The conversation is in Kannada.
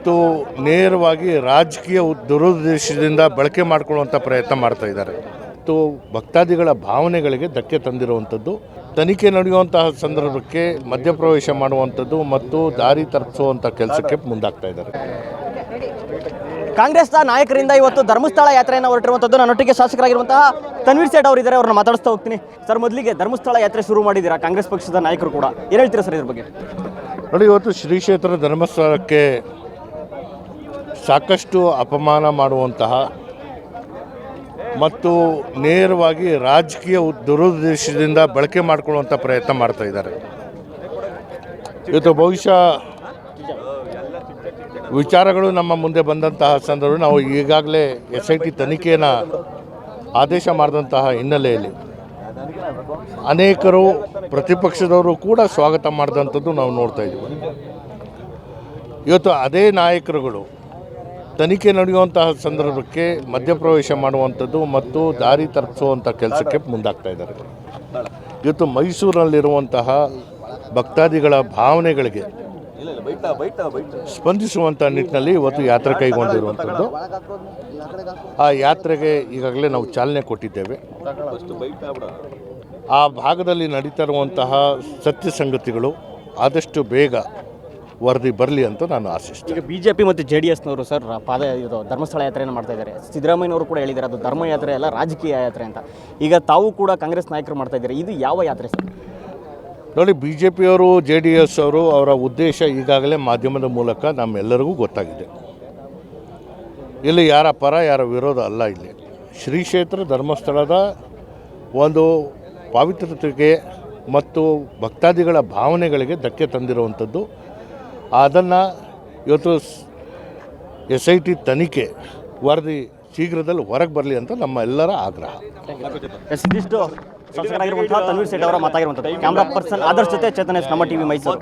ಮತ್ತು ನೇರವಾಗಿ ರಾಜಕೀಯ ದುರುದ್ದೇಶದಿಂದ ಬಳಕೆ ಮಾಡಿಕೊಳ್ಳುವಂಥ ಪ್ರಯತ್ನ ಮಾಡ್ತಾ ಇದ್ದಾರೆ. ಮತ್ತು ಭಕ್ತಾದಿಗಳ ಭಾವನೆಗಳಿಗೆ ಧಕ್ಕೆ ತಂದಿರುವಂಥದ್ದು ತನಿಖೆ ನಡೆಯುವಂತಹ ಸಂದರ್ಭಕ್ಕೆ ಮಧ್ಯಪ್ರವೇಶ ಮಾಡುವಂಥದ್ದು ಮತ್ತು ದಾರಿ ತಪ್ಪಿಸುವಂಥ ಕೆಲಸಕ್ಕೆ ಮುಂದಾಗ್ತಾ ಇದ್ದಾರೆ. ಕಾಂಗ್ರೆಸ್ನ ನಾಯಕರಿಂದ ಇವತ್ತು ಧರ್ಮಸ್ಥಳ ಯಾತ್ರೆಯನ್ನು ಹೊರಟಿರುವಂಥದ್ದು ನನ್ನೊಟ್ಟಿಗೆ ಶಾಸಕರಾಗಿರುವಂತಹ ತನ್ವೀರ್ ಸೇಠ್ ಅವರಿದ್ದಾರೆ ಅವ್ರನ್ನ ಮಾತಾಡಿಸ್ತಾ ಹೋಗ್ತೀನಿ. ಸರ್ ಮೊದಲಿಗೆ ಧರ್ಮಸ್ಥಳ ಯಾತ್ರೆ ಶುರು ಮಾಡಿದ್ದೀರಾ? ಕಾಂಗ್ರೆಸ್ ಪಕ್ಷದ ನಾಯಕರು ಕೂಡ. ಏನು ಹೇಳ್ತೀರಾ ಸರ್ ಇದ್ರ ಬಗ್ಗೆ? ನೋಡಿ ಇವತ್ತು ಶ್ರೀ ಕ್ಷೇತ್ರ ಧರ್ಮಸ್ಥಳಕ್ಕೆ ಸಾಕಷ್ಟು ಅಪಮಾನ ಮಾಡುವಂತಹ ಮತ್ತು ನೇರವಾಗಿ ರಾಜಕೀಯ ದುರುದ್ದೇಶದಿಂದ ಬಳಕೆ ಮಾಡಿಕೊಳ್ಳುವಂಥ ಪ್ರಯತ್ನ ಮಾಡ್ತಾ ಇದ್ದಾರೆ. ಇವತ್ತು ಬಹುಶಃ ವಿಚಾರಗಳು ನಮ್ಮ ಮುಂದೆ ಬಂದಂತಹ ಸಂದರ್ಭ, ನಾವು ಈಗಾಗಲೇ ಎಸ್ ಐ ಟಿ ತನಿಖೆಯನ್ನು ಆದೇಶ ಮಾಡಿದಂತಹ ಹಿನ್ನೆಲೆಯಲ್ಲಿ ಅನೇಕರು ಪ್ರತಿಪಕ್ಷದವರು ಕೂಡ ಸ್ವಾಗತ ಮಾಡಿದಂಥದ್ದು ನಾವು ನೋಡ್ತಾ ಇದ್ದೀವಿ. ಇವತ್ತು ಅದೇ ನಾಯಕರುಗಳು ತನಿಖೆ ನಡೆಯುವಂತಹ ಸಂದರ್ಭಕ್ಕೆ ಮಧ್ಯಪ್ರವೇಶ ಮಾಡುವಂಥದ್ದು ಮತ್ತು ದಾರಿ ತಪ್ಪಿಸುವಂಥ ಕೆಲಸಕ್ಕೆ ಮುಂದಾಗ್ತಾ ಇದ್ದಾರೆ. ಇವತ್ತು ಮೈಸೂರಿನಲ್ಲಿರುವಂತಹ ಭಕ್ತಾದಿಗಳ ಭಾವನೆಗಳಿಗೆ ಸ್ಪಂದಿಸುವಂಥ ನಿಟ್ಟಿನಲ್ಲಿ ಇವತ್ತು ಯಾತ್ರೆ ಕೈಗೊಂಡಿರುವಂಥದ್ದು. ಆ ಯಾತ್ರೆಗೆ ಈಗಾಗಲೇ ನಾವು ಚಾಲನೆ ಕೊಟ್ಟಿದ್ದೇವೆ. ಆ ಭಾಗದಲ್ಲಿ ನಡೀತಾ ಇರುವಂತಹ ಸತ್ಯ ಸಂಗತಿಗಳು ಆದಷ್ಟು ಬೇಗ ವರದಿ ಬರಲಿ ಅಂತ ನಾನು ಆಶಿಸ್ತೀನಿ. ಈಗ ಬಿಜೆಪಿ ಮತ್ತು ಜೆ ಡಿ ಎಸ್ನವರು ಸರ್ ಪಾದ ಇದು ಧರ್ಮಸ್ಥಳ ಯಾತ್ರೆಯನ್ನು ಮಾಡ್ತಾ ಇದ್ದಾರೆ. ಸಿದ್ದರಾಮಯ್ಯನವರು ಕೂಡ ಹೇಳಿದ್ದಾರೆ ಅದು ಧರ್ಮ ಯಾತ್ರೆ ಅಲ್ಲ ರಾಜಕೀಯ ಯಾತ್ರೆ ಅಂತ. ಈಗ ತಾವು ಕೂಡ ಕಾಂಗ್ರೆಸ್ ನಾಯಕರು ಮಾಡ್ತಾ ಇದ್ದಾರೆ? ಇದು ಯಾವ ಯಾತ್ರೆ ಸರ್? ನೋಡಿ ಬಿ ಜೆ ಪಿಯವರು ಜೆ ಡಿ ಎಸ್ ಅವರು ಅವರ ಉದ್ದೇಶ ಈಗಾಗಲೇ ಮಾಧ್ಯಮದ ಮೂಲಕ ನಮ್ಮೆಲ್ಲರಿಗೂ ಗೊತ್ತಾಗಿದೆ. ಇಲ್ಲಿ ಯಾರ ಪರ ಯಾರ ವಿರೋಧ ಅಲ್ಲ ಇಲ್ಲಿ. ಶ್ರೀ ಕ್ಷೇತ್ರ ಧರ್ಮಸ್ಥಳದ ಒಂದು ಪಾವಿತ್ರತೆಗೆ ಮತ್ತು ಭಕ್ತಾದಿಗಳ ಭಾವನೆಗಳಿಗೆ ಧಕ್ಕೆ ತಂದಿರುವಂಥದ್ದು ಅದನ್ನು ಇವತ್ತು ಎಸ್ ಐ ಟಿ ತನಿಖೆ ವರದಿ ಶೀಘ್ರದಲ್ಲಿ ಹೊರಗೆ ಬರಲಿ ಅಂತ ನಮ್ಮ ಎಲ್ಲರ ಆಗ್ರಹ. ಎಸ್ ಇದಿಷ್ಟು ಶಾಸಕರಾಗಿರುವಂತಹ ತನ್ವೀರ್ ಸೇಠ್ ಅವರ ಮಾತಾಗಿರುವಂಥದ್ದು. ಕ್ಯಾಮ್ರಾ ಪರ್ಸನ್ ಆದರ್ಶ ಜೊತೆ ಚೇತನೇಶ್ ನಮ್ಮ ಟಿವಿ ಮೈಸೂರು.